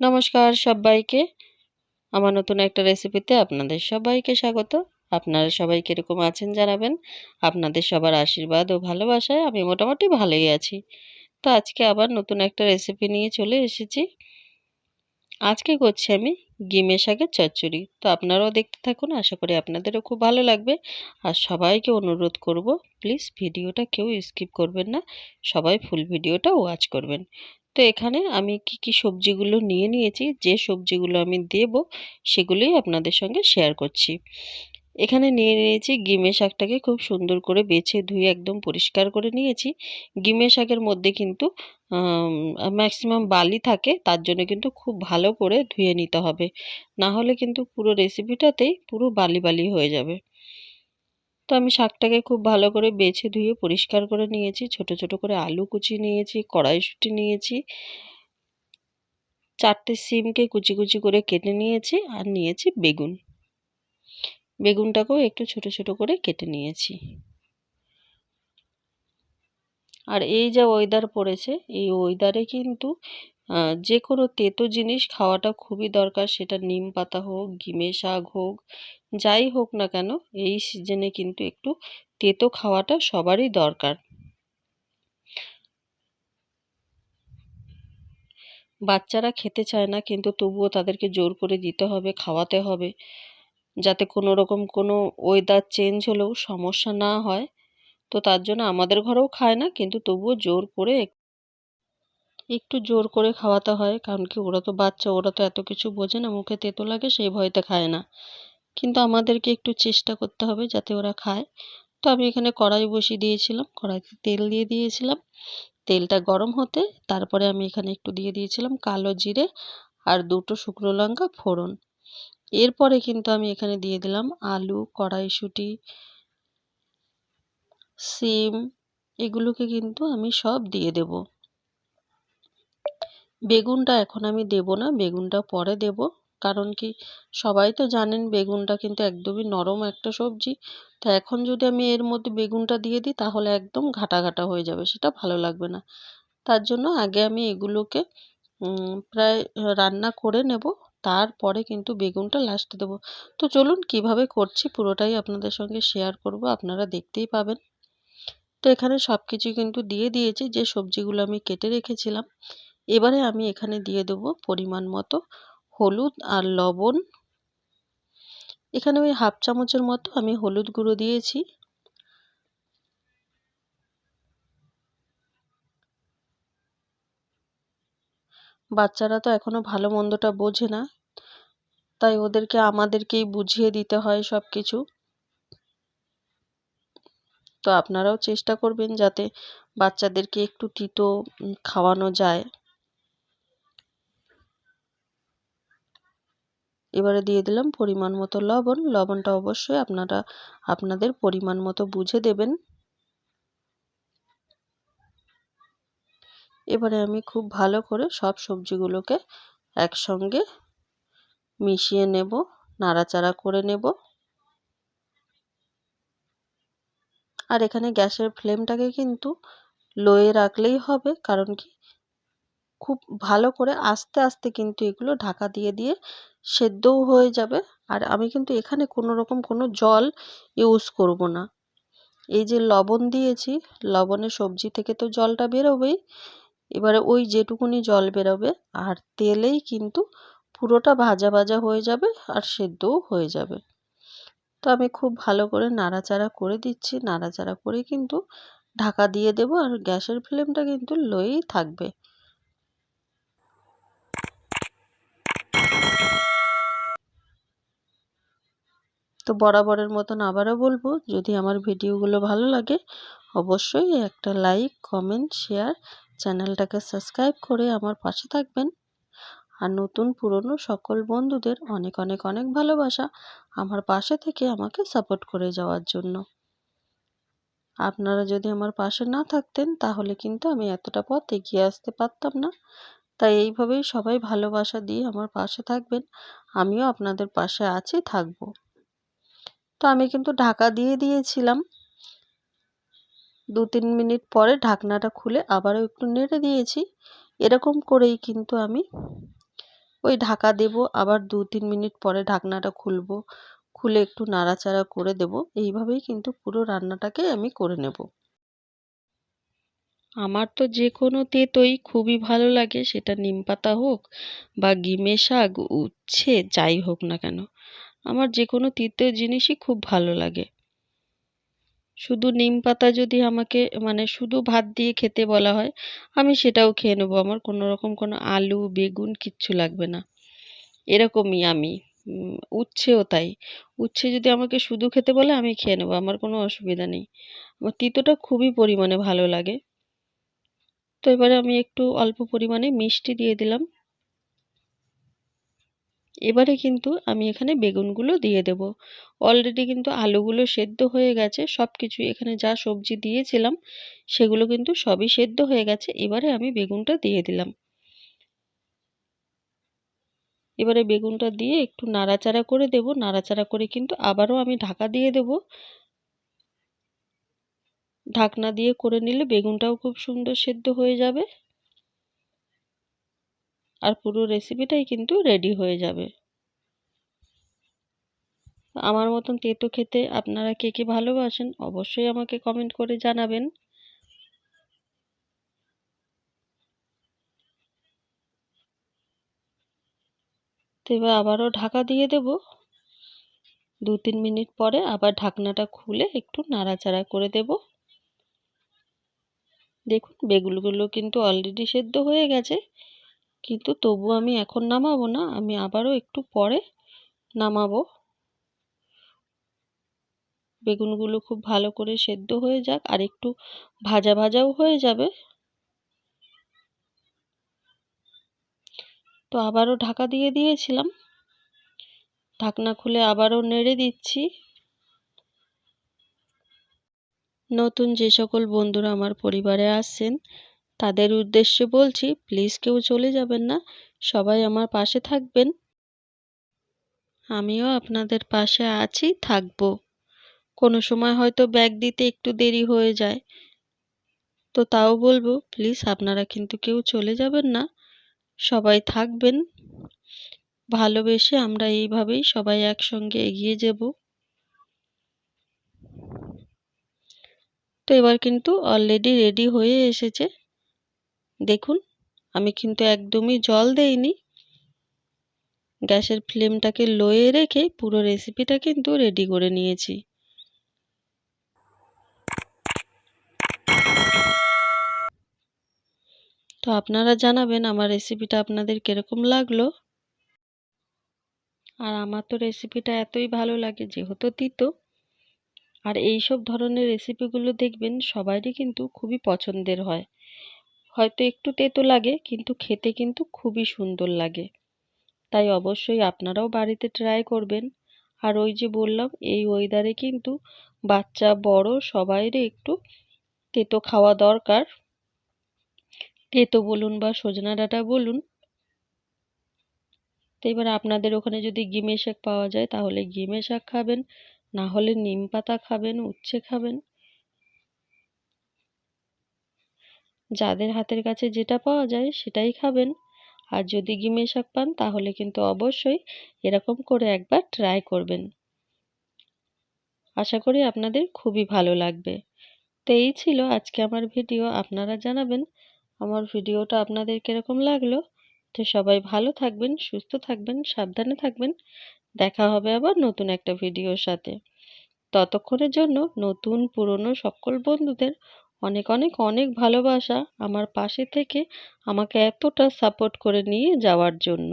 নমস্কার সবাইকে। আমার নতুন একটা রেসিপিতে আপনাদের সবাইকে স্বাগত। আপনারা সবাই কীরকম আছেন জানাবেন। আপনাদের সবার আশীর্বাদ ও ভালোবাসায় আমি মোটামুটি ভালোই আছি। তো আজকে আবার নতুন একটা রেসিপি নিয়ে চলে এসেছি। আজকে করছি আমি গিমে শাকের চচ্চড়ি। তো আপনারাও দেখতে থাকুন, আশা করি আপনাদেরও খুব ভালো লাগবে। আর সবাইকে অনুরোধ করব প্লিজ ভিডিওটা কেউ স্কিপ করবেন না। সবাই ফুল ভিডিওটা ওয়াচ করবেন। তো এখানে আমি কি কি সবজিগুলো নিয়ে নিয়েছি, যে সবজিগুলো আমি দেব সেগুলোই আপনাদের সঙ্গে শেয়ার করছি। এখানে নিয়ে নিয়েছি গিমে শাকটাকে খুব সুন্দর করে বেছে ধুয়ে একদম পরিষ্কার করে নিয়েছি। গিমে শাকের মধ্যে কিন্তু ম্যাক্সিমাম বালি থাকে, তার জন্য কিন্তু খুব ভালো করে ধুয়ে নিতে হবে। না হলে কিন্তু পুরো রেসিপিটাতেই পুরো বালি বালি হয়ে যাবে। তো আমি শাকটাকে খুব ভালো করে বেছে ধুয়ে পরিষ্কার করে নিয়েছি। ছোট ছোট করে আলু কুচি নিয়েছি, কড়াইশুঁটি নিয়েছি, চারটে সিমকে কুচি কুচি করে কেটে নিয়েছি আর নিয়েছি বেগুন। বেগুনটাকেও একটু ছোট ছোট করে কেটে নিয়েছি। আর এই যা ওয়েদার পড়েছে, এই ওয়েদারে কিন্তু যে কোনো তেতো জিনিস খাওয়াটা খুবই দরকার। সেটা নিম পাতা হোক ঘিমে শাক হোক, যাই হোক না কেন, এই সিজনে কিন্তু একটু তেতো খাওয়াটা সবারই দরকার। বাচ্চারা খেতে চায় না, কিন্তু তবুও তাদেরকে জোর করে দিতে হবে, খাওয়াতে হবে, যাতে কোনো রকম কোনো ওয়েদার চেঞ্জ হলেও সমস্যা না হয়। তো তার জন্য আমাদের ঘরেও খায় না, কিন্তু তবুও জোর করে একটু জোর করে খাওয়াতে হয়, কারণ কি ওরা তো বাচ্চা, ওরা তো এত কিছু বোঝে না, মুখে তেতো লাগে, সেই ভয়তে খায় না। কিন্তু আমাদেরকে একটু চেষ্টা করতে হবে যাতে ওরা খায়। তো আমি এখানে কড়াই বসিয়ে দিয়েছিলাম, কড়াইতে তেল দিয়ে দিয়েছিলাম। তেলটা গরম হতে তারপরে আমি এখানে একটু দিয়ে দিয়েছিলাম কালো জিরে আর দুটো শুকনো লঙ্কা ফোড়ন। এরপরে কিন্তু আমি এখানে দিয়ে দিলাম আলু, কড়াইশুঁটি, সিম, এগুলোকে কিন্তু আমি সব দিয়ে দেব। বেগুনটা এখন আমি দেব না, বেগুনটা পরে দেব। কারণ কি, সবাই তো জানেন বেগুনটা কিন্তু একদমই নরম একটা সবজি। তো এখন যদি আমি এর মধ্যে বেগুনটা দিয়ে দিই, তাহলে একদম ঘাটা ঘাটা হয়ে যাবে, সেটা ভালো লাগবে না। তার জন্য আগে আমি এগুলোকে প্রায় রান্না করে নেব, তারপরে কিন্তু বেগুনটা লাস্টে দেবো। তো চলুন কীভাবে করছি, পুরোটাই আপনাদের সঙ্গে শেয়ার করব, আপনারা দেখতেই পাবেন। তো এখানে সব কিছু কিন্তু দিয়ে দিয়েছি, যে সবজিগুলো আমি কেটে রেখেছিলাম। এবারে আমি এখানে দিয়ে দেবো পরিমাণ মতো হলুদ আর লবণ। এখানে ওই হাফ চামচের মতো আমি হলুদ গুঁড়ো দিয়েছি। বাচ্চারা তো এখনও ভালো মন্দটা বোঝে না, তাই ওদেরকে আমাদেরকেই বুঝিয়ে দিতে হয় সব কিছু তো আপনারাও চেষ্টা করবেন যাতে বাচ্চাদেরকে একটু তিতো খাওয়ানো যায়। এবারে দিয়ে দিলাম পরিমাণ মতো লবণ। লবণটা অবশ্যই আপনারা আপনাদের পরিমাণ মতো বুঝে দেবেন। এবারে আমি খুব ভালো করে সব সবজিগুলোকে একসঙ্গে মিশিয়ে নেব, নাড়াচাড়া করে নেব। আর এখানে গ্যাসের ফ্লেমটাকে কিন্তু লোয়ে রাখলেই হবে, কারণ কি খুব ভালো করে আস্তে আস্তে কিন্তু এগুলো ঢাকা দিয়ে দিয়ে সেদ্ধও হয়ে যাবে। আর আমি কিন্তু এখানে কোনো রকম কোনো জল ইউজ করব না। এই যে লবণ দিয়েছি লবণে সবজি থেকে তো জলটা বেরোবেই। এবারে ওই যেটুকুনি জল বেরোবে, আর তেলেই কিন্তু পুরোটা ভাজা ভাজা হয়ে যাবে আর সেদ্ধও হয়ে যাবে। তো আমি খুব ভালো করে নাড়াচাড়া করে দিচ্ছি, নাড়াচাড়া করে কিন্তু ঢাকা দিয়ে দেবো। আর গ্যাসের ফ্লেমটা কিন্তু লোয়েই থাকবে। তো বরাবরের মতন আবারও বলব, যদি আমার ভিডিওগুলো ভালো লাগে, অবশ্যই একটা লাইক, কমেন্ট, শেয়ার, চ্যানেলটাকে সাবস্ক্রাইব করে আমার পাশে থাকবেন। আর নতুন পুরনো সকল বন্ধুদের অনেক অনেক অনেক ভালোবাসা আমার পাশে থেকে আমাকে সাপোর্ট করে যাওয়ার জন্য। আপনারা যদি আমার পাশে না থাকতেন, তাহলে কিন্তু আমি এতটা পথ এগিয়ে আসতে পারতাম না। তাই এইভাবেই সবাই ভালোবাসা দিয়ে আমার পাশে থাকবেন। আমিও আপনাদের পাশে আছি, থাকব। তো আমি কিন্তু ঢাকা দিয়ে দিয়েছিলাম। দু তিন মিনিট পরে ঢাকনাটা খুলে আবারও একটু নেড়ে দিয়েছি। এরকম করেই কিন্তু আমি ওই ঢাকা দেব, আবার দু তিন মিনিট পরে ঢাকনাটা খুলবো, খুলে একটু নাড়াচাড়া করে দেব। এইভাবেই কিন্তু পুরো রান্নাটাকে আমি করে নেব। আমার তো যে কোনো তেঁতোই খুবই ভালো লাগে, সেটা নিম পাতা হোক বা গিমে শাক, উচ্ছে, যাই হোক না কেন। আমার যে কোনো তিতো জিনিসই খুব ভালো লাগে। শুধু নিম পাতা যদি আমাকে মানে শুধু ভাত দিয়ে খেতে বলা হয়, আমি সেটাও খেয়ে নেব। আমার কোনো রকম কোনো আলু, বেগুন কিচ্ছু লাগবে না। এরকমই আমি। উচ্ছেও তাই। উচ্ছে যদি আমাকে শুধু খেতে বলে, আমি খেয়ে নেব। আমার কোনো অসুবিধা নেই। আমার তিতোটা খুবই পরিমাণে ভালো লাগে। তো এবারে আমি একটু অল্প পরিমাণে মিষ্টি দিয়ে দিলাম। এবারে কিন্তু আমি এখানে বেগুনগুলো দিয়ে দেব। অলরেডি কিন্তু আলুগুলো সেদ্ধ হয়ে গেছে সব কিছু এখানে যা সবজি দিয়েছিলাম, সেগুলো কিন্তু সবই সেদ্ধ হয়ে গেছে, এবারে আমি বেগুনটা দিয়ে দিলাম। এবারে বেগুনটা দিয়ে একটু নাড়াচাড়া করে দেব, নাড়াচাড়া করে কিন্তু আবারও আমি ঢাকা দিয়ে দেব। ঢাকনা দিয়ে করে নিলে বেগুনটাও খুব সুন্দর সেদ্ধ হয়ে যাবে। আর পুরো রেসিপিটাই কিন্তু রেডি হয়ে যাবে। আমার মতন তেতো খেতে আপনারা কে কে ভালোবাসেন অবশ্যই আমাকে কমেন্ট করে জানাবেন। তো এবার আবারও ঢাকা দিয়ে দেব। দু তিন মিনিট পরে আবার ঢাকনাটা খুলে একটু নাড়াচাড়া করে দেব। দেখুন, বেগুনগুলো কিন্তু অলরেডি সেদ্ধ হয়ে গেছে। কিন্তু তবু আমি এখন নামাবো না, আমি আবারও একটু পরে নামাবো। বেগুনগুলো খুব ভালো করে সেদ্ধ হয়ে যাক, আর একটু ভাজা ভাজাও হয়ে যাবে। তো আবারও ঢাকা দিয়ে দিয়েছিলাম। ঢাকনা খুলে আবারও নেড়ে দিচ্ছি। নতুন যে সকল বন্ধুরা আমার পরিবারে আসছেন তাদের উদ্দেশ্যে বলছি, প্লিজ কেউ চলে যাবেন না, সবাই আমার পাশে থাকবেন। আমিও আপনাদের পাশে আছি, থাকব। কোনো সময় হয়তো ব্যাগ দিতে একটু দেরি হয়ে যায়। তো তাও বলব, প্লিজ আপনারা কিন্তু কেউ চলে যাবেন না, সবাই থাকবেন। ভালোবেসে আমরা এইভাবেই সবাই একসঙ্গে এগিয়ে যাব। তো এবার কিন্তু অলরেডি রেডি হয়ে এসেছে। দেখুন, আমি কিন্তু একদমই জল দেইনি। গ্যাসের ফ্লেমটাকে লোয়ে রেখে পুরো রেসিপিটা কিন্তু রেডি করে নিয়েছি। তো আপনারা জানাবেন আমার রেসিপিটা আপনাদের কীরকম লাগল। আর আমার তো রেসিপিটা এতই ভালো লাগে যেহেতু তিতো। আর এই সব ধরনের রেসিপিগুলো দেখবেন সবারই কিন্তু খুবই পছন্দের হয়। হয়তো একটু তেতো লাগে, কিন্তু খেতে কিন্তু খুবই সুন্দর লাগে। তাই অবশ্যই আপনারাও বাড়িতে ট্রাই করবেন। আর ওই যে বললাম, এই ওয়েদারে কিন্তু বাচ্চা, বড় সবাইরই একটু তেতো খাওয়া দরকার। তেতো বলুন বা সজনা ডাঁটা বলুন। তো এবার আপনাদের ওখানে যদি গিমে শাক পাওয়া যায়, তাহলে গিমে শাক খাবেন, না হলে নিম পাতা খাবেন, উচ্ছে খাবেন। যাদের হাতের কাছে যেটা পাওয়া যায় সেটাই খাবেন। আর যদি গিমে শাক পান, তাহলে কিন্তু অবশ্যই এরকম করে একবার ট্রাই করবেন। আশা করি আপনাদের খুবই ভালো লাগবে। তো এই ছিল আজকে আমার ভিডিও, আপনারা জানাবেন আমার ভিডিওটা আপনাদের কীরকম লাগল। তো সবাই ভালো থাকবেন, সুস্থ থাকবেন, সাবধানে থাকবেন। দেখা হবে আবার নতুন একটা ভিডিওর সাথে। ততক্ষণের জন্য নতুন, পুরনো সকল বন্ধুদের অনেক অনেক অনেক ভালোবাসা আমার পাশে থেকে আমাকে এতটা সাপোর্ট করে নিয়ে যাওয়ার জন্য।